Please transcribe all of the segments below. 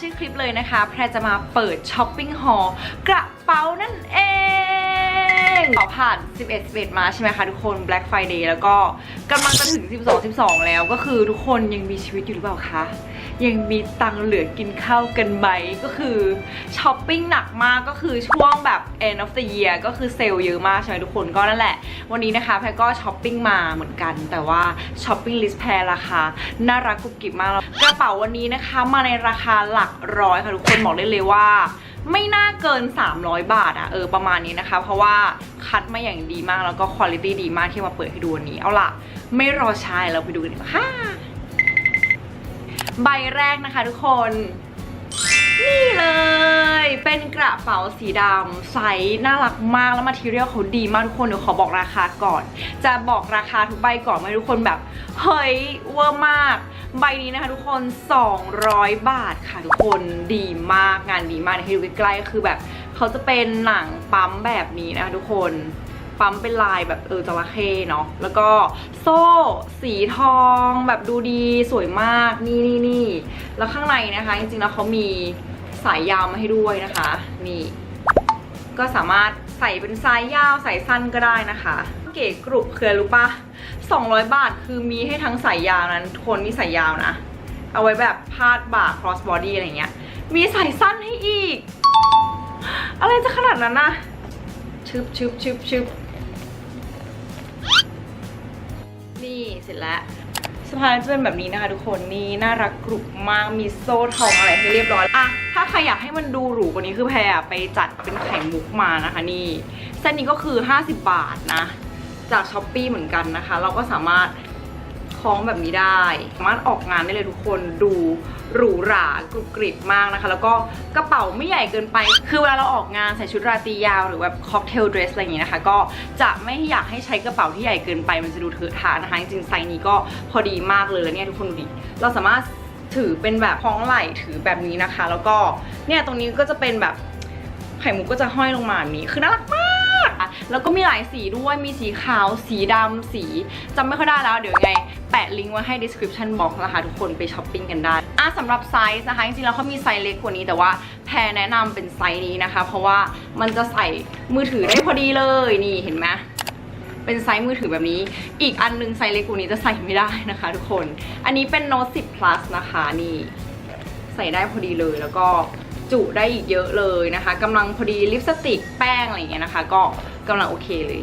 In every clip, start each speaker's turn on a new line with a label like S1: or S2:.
S1: ชื่อคลิปเลยนะคะ แพรจะมาเปิดช้อปปิ้งฮอลกระเป๋านั่นเอง ขอผ่าน 11 11 มาใช่ไหมคะทุกคน Black Friday แล้วก็กำลังจะถึง 12 12 แล้วก็คือทุกคนยังมีชีวิตอยู่หรือเปล่าคะ ยังมีตังค์เหลือกินข้าวกันไหมก็คือช้อปปิ้งหนักมากก็คือช่วงแบบ end of the year ก็คือเซลล์เยอะมากใช่ไหมทุกคนก็นั่นแหละ วันนี้นะคะแพรก็ช้อปปิ้งมาเหมือนกัน แต่ว่าช้อปปิ้งลิสต์แพรราคาน่ารักกุบกิบมากแล้วกระเป๋าวันนี้นะคะมาในราคาหลักร้อยค่ะทุกคนบอกได้เลยว่า ไม่น่าเกิน 300 บาทอะเออประมาณนี้นะคะ เพราะว่าคัดมาอย่างดีมากแล้วก็คุณภาพดีมากที่มาเปิดให้ดูวันนี้ เอาล่ะ ไม่รอช้าเราไปดูกันดีกว่าค่ะ ใบแรกนะคะทุกคน นี่เลย เป็นกระเป๋าสีดำไซส์น่ารักมากแล้วมาทีเรียลเขาดีมากทุกคนเดี๋ยวขอบอกราคาก่อน จะบอกราคาทุกใบก่อนให้ทุกคนแบบ เฮ้ยเวอร์มาก ใบนี้นะคะทุกคน 200 บาทค่ะทุกคนดีมากงานดีมากให้ดูใกล้ๆก็คือแบบเขาจะเป็นหนังปั๊มแบบนี้นะคะทุกคน ปั๊มเป็นลายแบบเออจระเข้เนาะแล้วก็โซ่สีทองแบบดูดีสวยมากนี่นี่นี่แล้วข้างในนะคะ จริงๆแล้วเขามีสายยาวมาให้ด้วยนะคะนี่ก็สามารถใส่เป็นไซส์ยาวใส่สั้นก็ได้นะคะ เก๋กรุบเคือรู้ปะ200 บาทคือมีให้ทั้งสายยาวนั้นคนมีสายยาวนะ เอาไว้แบบพาดบ่า cross body อะไรเงี้ย มีสายสั้นให้อีก อะไรจะขนาดนั้นนะชึบชึบชึบชึบ นี่เสร็จแล้วสะพานจะเป็นแบบนี้นะคะทุกคนนี่น่ารักกรุบมากมีโซ่ทองอะไรให้เรียบร้อยอะถ้าใครอยากให้มันดูหรูกว่านี้คือแพรไปจัดเป็นไข่มุกมานะคะนี่เส้นนี้ก็คือ 50 บาทนะ จากช้อปปีเหมือนกันนะคะ เราก็สามารถ คล้องแบบนี้ได้ สามารถออกงานได้เลยทุกคนดูหรูหรากรุบกริบมากนะคะ แล้วก็กระเป๋าไม่ใหญ่เกินไป คือเวลาเราออกงานใส่ชุดราตรียาวหรือแบบค็อกเทลเดรสอะไรอย่างงี้นะคะ ก็จะไม่อยากให้ใช้กระเป๋าที่ใหญ่เกินไป มันจะดูเถอะทะนะคะ จริงๆไซส์นี้ก็พอดีมากเลยแล้วเนี่ยทุกคนดูดิ เราสามารถถือเป็นแบบคล้องไหล่ถือแบบนี้นะคะ แล้วก็เนี่ยตรงนี้ก็จะเป็นแบบไข่มุกก็จะห้อยลงมาแบบนี้ คือน่ารักมาก แล้วก็มีหลายสีด้วยมีสีขาวสีดำสีจำไม่ค่อยได้แล้วเดี๋ยวไง แปะลิงก์ไว้ให้ description box นะคะทุกคนไปช้อปปิ้งกันได้อะสำหรับไซส์นะคะ จริงๆแล้วเขามีไซส์เล็กกว่านี้แต่ว่าแพรแนะนำเป็นไซส์นี้นะคะ เพราะว่ามันจะใส่มือถือได้พอดีเลยนี่เห็นไหมเป็นไซส์มือถือแบบนี้ อีกอันนึงไซส์เล็กกว่านี้จะใส่ไม่ได้นะคะ ทุกคน อันนี้เป็น Note 10 Plus นะคะนี่ ใส่ได้พอดีเลยแล้วก็จุได้อีกเยอะเลยนะคะกำลังพอดีลิปสติกแป้งอะไรอย่างเงี้ยนะคะ ก็ กำลังโอเคเลย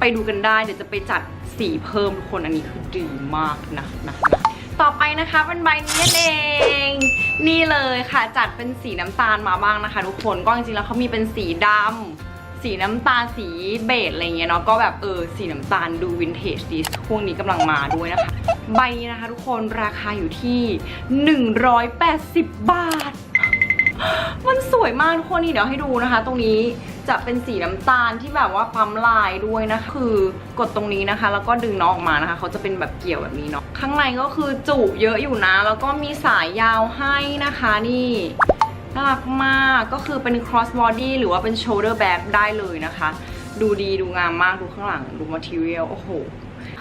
S1: ไปดูกันได้เดี๋ยวจะไปจัดสีเพิ่มทุกคนอันนี้คือดีมากนะนะนะต่อไปนะคะเป็นใบนี้นั่นเอง นี่เลยค่ะจัดเป็นสีน้ำตาลมาบ้างนะคะ ทุกคนก็จริงๆแล้วเขามีเป็นสีดำสีน้ำตาลสีเบจอะไรเงี้ยเนาะก็แบบเออสีน้ำตาลดูวินเทจดีช่วงนี้กำลังมาด้วยนะคะ ใบนี้นะคะทุกคนราคาอยู่ที่ 180 บาท มันสวยมากทุกคนนี่เดี๋ยวให้ดูนะคะ ตรงนี้ จะเป็นสีน้ำตาลที่แบบว่าปั๊มลายด้วยนะคือกดตรงนี้นะคะ แล้วก็ดึงน้องออกมานะคะ เขาจะเป็นแบบเกี่ยวแบบนี้เนาะข้างในก็คือจุเยอะอยู่นะ แล้วก็มีสายยาวให้นะคะนี่น่ารักมากก็คือเป็น cross body หรือว่าเป็น shoulder bag ได้เลยนะคะ ดูดีดูงามมากดูข้างหลังดู material โอ้โห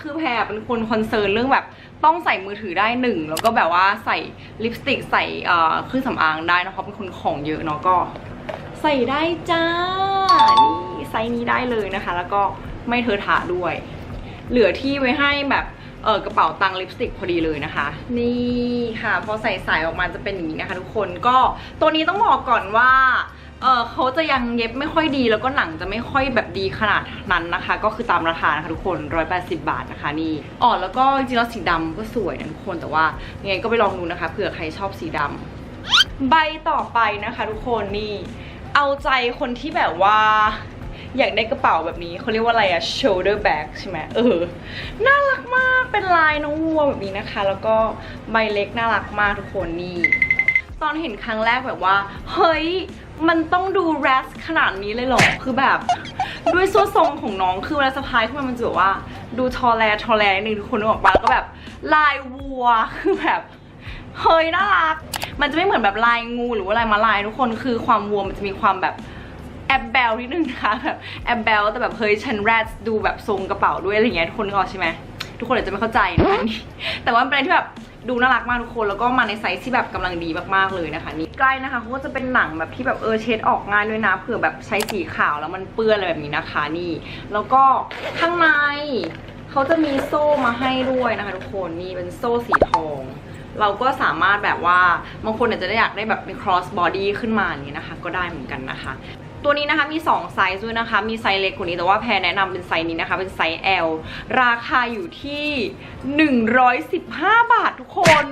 S1: คือแพรเป็นคนคอนเซิร์นเรื่องแบบต้องใส่มือถือได้หนึ่งแล้วก็แบบว่าใส่ลิปสติกใส่เอ่อเครื่องสำอางได้นะเพราะเป็นคนของเยอะเนาะก็ ใส่ได้จ้า นี่ไซส์นี้ได้เลยนะคะ แล้วก็ไม่เทอะทะด้วย เหลือที่ไว้ให้แบบเออกระเป๋าตังลิปสติกพอดีเลยนะคะ นี่ค่ะ พอใส่สายออกมาจะเป็นอย่างนี้นะคะทุกคนก็ตัวนี้ต้องบอกก่อนว่าเออเขาจะยังเย็บไม่ค่อยดีแล้วก็หนังจะไม่ค่อยแบบดีขนาดนั้นนะคะ ก็คือตามราคานะคะทุกคน 180 บาทนะคะนี่อ๋อแล้วก็จริงๆแล้วสีดำก็สวยนะทุกคนแต่ว่ายังไงก็ไปลองดูนะคะเผื่อใครชอบสีดำใบต่อไปนะคะ ทุกคนนี่ เอาใจคนที่แบบว่าอยากได้กระเป๋าแบบนี้เขาเรียกว่าอะไรอะ shoulder bag ใช่ไหมเออ น่ารักมากเป็นลายน้องวัวแบบนี้นะคะ แล้วก็ใบเล็กน่ารักมากทุกคนนี่ตอนเห็นครั้งแรกแบบว่า เฮ้ย มันต้องดูแรสขนาดนี้เลยเหรอ คือแบบด้วยส่วนทรงของน้องคือเวลาสะพายขึ้นมามันจะแบบว่า ดูทอแลทอแลนิดนึงทุกคนนึกออกปะแล้วก็แบบลายวัวคือแบบ เฮ้ยน่ารัก มันจะไม่เหมือนแบบลายงูหรือว่าลายมาลายทุกคนคือความวัวมันจะมีความแบบแอบเบลนิดนึงนะคะแบบแอบเบลแต่แบบเฮ้ยฉันแรดดูแบบทรงกระเป๋าด้วยอะไรเงี้ยทุกคนกออกใช่ไหมทุกคนอาจจะไม่เข้าใจนะคะนี่แต่ว่าเป็นแบรที่แบบดูน่ารักมากทุกคนแล้วก็มาในไซส์ที่แบบกำลังดีมากๆเลยนะคะนี่ใกล้นะคะเขาก็จะเป็นหนังแบบที่แบบเออเช็ดออกง่ายด้วยนะเผื่อแบบใช้สีขาวแล้วมันเปื้อนอะไรแบบนี้นะคะนี่ แล้วก็ข้างใน เขาจะมีโซ่มาให้ด้วยนะคะทุกคนนี่เป็นโซ่สีทอง เราก็สามารถแบบว่าบางคนอาจจะได้อยากได้แบบเป็น cross body ขึ้นมาอย่างนี้นะคะ ก็ได้เหมือนกันนะคะ ตัวนี้นะคะมี 2 ไซส์ด้วยนะคะ มีไซส์เล็กกว่านี้แต่ว่าแพรแนะนำเป็นไซส์นี้นะคะ เป็นไซส์ L ราคาอยู่ที่ 115 บาททุกคน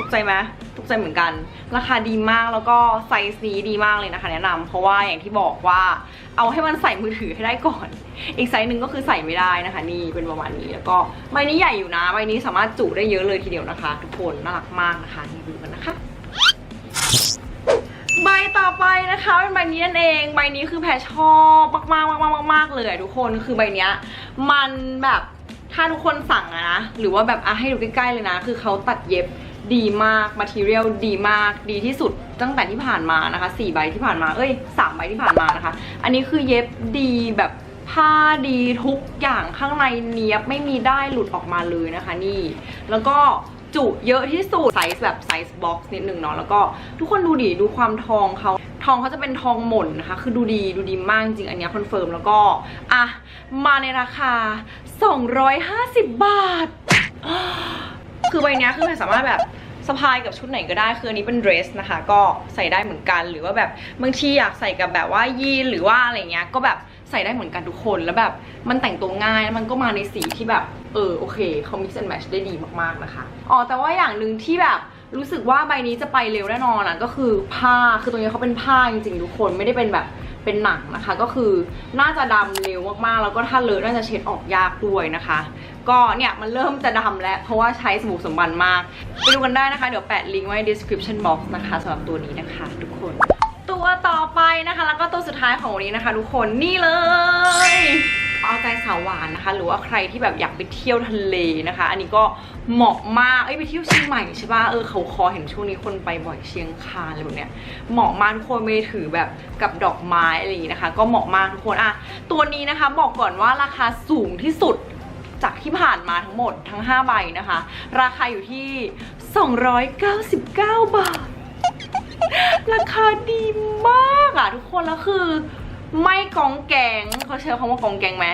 S1: ตกใจไหมตกใจเหมือนกัน ราคาดีมากแล้วก็ไซส์นี้ดีมากเลยนะคะ แนะนำเพราะว่าอย่างที่บอกว่า เอาให้มันใส่มือถือให้ได้ก่อน อีกไซส์หนึ่งก็คือใส่ไม่ได้นะคะ นี่เป็นประมาณนี้แล้วก็ใบนี้ใหญ่อยู่นะใบนี้สามารถจุได้เยอะเลยทีเดียวนะคะ ทุกคนน่ารักมากนะคะนี่ดูกันนะคะใบต่อไปนะคะเป็นใบนี้นั่นเองใบนี้คือแพรชอบมากมากมากมากมากเลยทุกคนคือใบเนี้ยมันแบบถ้าทุกคนสั่งอะนะหรือว่าแบบอะให้ดูใกล้ๆเลยนะ คือเขาตัดเย็บ ดีมากมาทีเรียลดีมากดีที่สุดตั้งแต่ที่ผ่านมานะคะสี่ใบที่ผ่านมาเอ้ยสามใบที่ผ่านมานะคะ อันนี้คือเย็บดีแบบผ้าดีทุกอย่างข้างในเนียบไม่มีได้หลุดออกมาเลยนะคะนี่ แล้วก็จุเยอะที่สุดไซส์แบบไซส์บ็อกซ์นิดนึงเนาะแล้วก็ทุกคนดูดิดูความทองเขาทองเขาจะเป็นทองหม่นนะคะ คือดูดีดูดีมากจริงอันนี้คอนเฟิร์มแล้วก็อะมาในราคา 250 บาท คือใบนี้คือมันสามารถแบบสะพายกับชุดไหนก็ได้ คืออันนี้เป็นเดรสนะคะ ก็ใส่ได้เหมือนกันหรือว่าแบบบางทีอยากใส่กับแบบว่ายีนหรือว่าอะไรเงี้ยก็แบบใส่ได้เหมือนกันทุกคนแล้วแบบมันแต่งตัวง่ายแล้วมันก็มาในสีที่แบบเออโอเคเขา mix and match ได้ดีมากๆนะคะอ๋อแต่ว่าอย่างหนึ่งที่แบบรู้สึกว่าใบนี้จะไปเร็วแน่นอนอะก็คือผ้าคือตรงนี้เขาเป็นผ้าจริงๆทุกคนไม่ได้เป็นแบบ เป็นหนังนะคะ ก็คือน่าจะดำเร็วมากๆ แล้วก็ถ้าเลอะน่าจะเช็ดออกยากด้วยนะคะ ก็เนี่ยมันเริ่มจะดำแล้ว เพราะว่าใช้สบู่สมบันมากไปดูกันได้นะคะ เดี๋ยวแปะลิงก์ไว้ใน description box นะคะสำหรับตัวนี้นะคะ ทุกคน ตัวต่อไปนะคะ แล้วก็ตัวสุดท้ายของวันนี้นะคะ ทุกคนนี่เลย เอาใจสาวหวานนะคะ หรือว่าใครที่แบบอยากไปเที่ยวทะเลนะคะ อันนี้ก็เหมาะมาก เอ้ยไปเที่ยวเชียงใหม่ใช่ป่ะ เออเขาคอเห็นช่วงนี้คนไปบ่อยเชียงคานอะไรแบบเนี้ย เหมาะมากทุกคนไม่ได้ถือแบบกับดอกไม้อะไรอย่างนี้นะคะ ก็เหมาะมากทุกคนอะตัวนี้นะคะบอกก่อนว่าราคาสูงที่สุดจากที่ผ่านมาทั้งหมดทั้ง 5 ใบนะคะ ราคาอยู่ที่ 299 บาท ราคาดีมากอะทุกคนแล้วคือ ไม่กองแกงเขาใช้คำว่ากองแกงไหม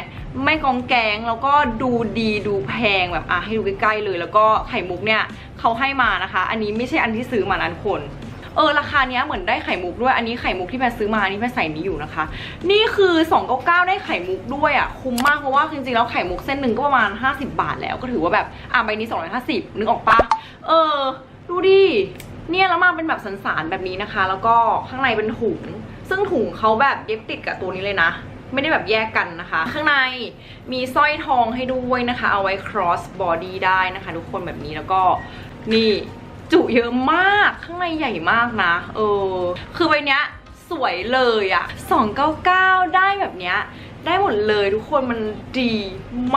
S1: ไม่กองแกงแล้วก็ดูดีดูแพงแบบอะให้ดูใกล้ๆเลย แล้วก็ไข่มุกเนี่ยเขาให้มานะคะ อันนี้ไม่ใช่อันที่ซื้อมานะทุกคนเออราคาเนี้ยเหมือนได้ไข่มุกด้วยอันนี้ไข่มุกที่แม่ซื้อมาอันนี้แม่ใส่นี้อยู่นะคะ นี่คือ 299 ได้ไข่มุกด้วยอะคุ้มมากเพราะว่าจริงๆแล้วไข่มุกเส้นหนึ่งก็ประมาณ 50 บาทแล้วก็ถือว่าแบบอะใบนี้ 250 นึกออกปะเออ ดูดิ เนี่ยแล้วมาเป็นแบบสันๆแบบนี้นะคะ แล้วก็ข้างในเป็นถุง ซึ่งถุงเขาแบบเย็บติดกับตัวนี้เลยนะ ไม่ได้แบบแยกกันนะคะ ข้างในมีสร้อยทองให้ด้วยนะคะ เอาไว้ cross body ได้นะคะ ทุกคนแบบนี้แล้วก็นี่จุเยอะมากข้างในใหญ่มากนะ เออ คือใบเนี้ยสวยเลยอะ299 ได้แบบเนี้ย ได้หมดเลยทุกคนมันดี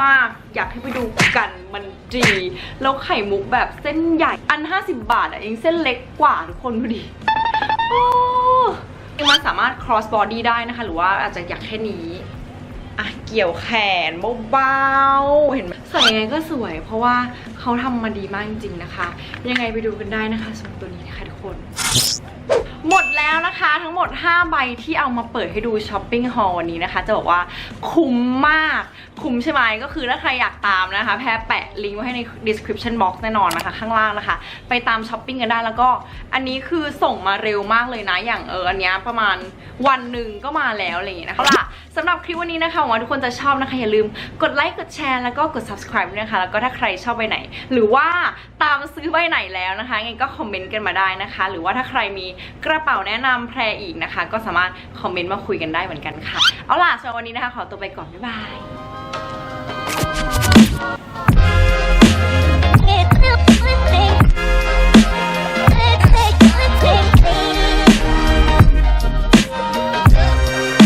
S1: มากอยากให้ไปดูกันมันดีแล้วไข่มุกแบบเส้นใหญ่อัน 50 บาทอะยังเส้นเล็กกว่าทุกคนดูดิโอ้มันสามารถ cross body ได้นะคะ หรือว่าอาจจะอยากแค่นี้อะเกี่ยวแขนเบาๆเห็นไหมใส่ยังไงก็สวย เพราะว่าเขาทำมาดีมากจริงๆนะคะ ยังไงไปดูกันได้นะคะสำหรับตัวนี้นะคะทุกคน หมดแล้วนะคะทั้งหมด 5 ใบที่เอามาเปิดให้ดูช้อปปิ้งฮอลวันนี้นะคะ จะบอกว่าคุ้มมาก คุ้มใช่ไหมก็คือถ้าใครอยากตามนะคะ แพรแปะลิงก์ไว้ให้ใน description box แน่นอนนะคะ ข้างล่างนะคะ ไปตามช้อปปิ้งกันได้แล้วก็ อันนี้คือส่งมาเร็วมากเลยนะ อย่างเอออันนี้ประมาณวันหนึ่งก็มาแล้วอะไรอย่างเงี้ยนะคะเอาล่ะสำหรับคลิปวันนี้นะคะหวังว่าทุกคนจะชอบนะคะ อย่าลืมกดไลค์กดแชร์แล้วก็กด subscribe ด้วยนะคะ แล้วก็ถ้าใครชอบใบไหน หรือว่าตามซื้อใบไหนแล้วนะคะยังไงก็คอมเมนต์กันมาได้นะคะ หรือว่าถ้าใครมีกระเป๋าแนะนำแพรอีกนะคะ ก็สามารถคอมเมนต์มาคุยกันได้เหมือนกันค่ะ เอาล่ะสำหรับวันนี้นะคะ ขอตัวไปก่อน บ๊ายบาย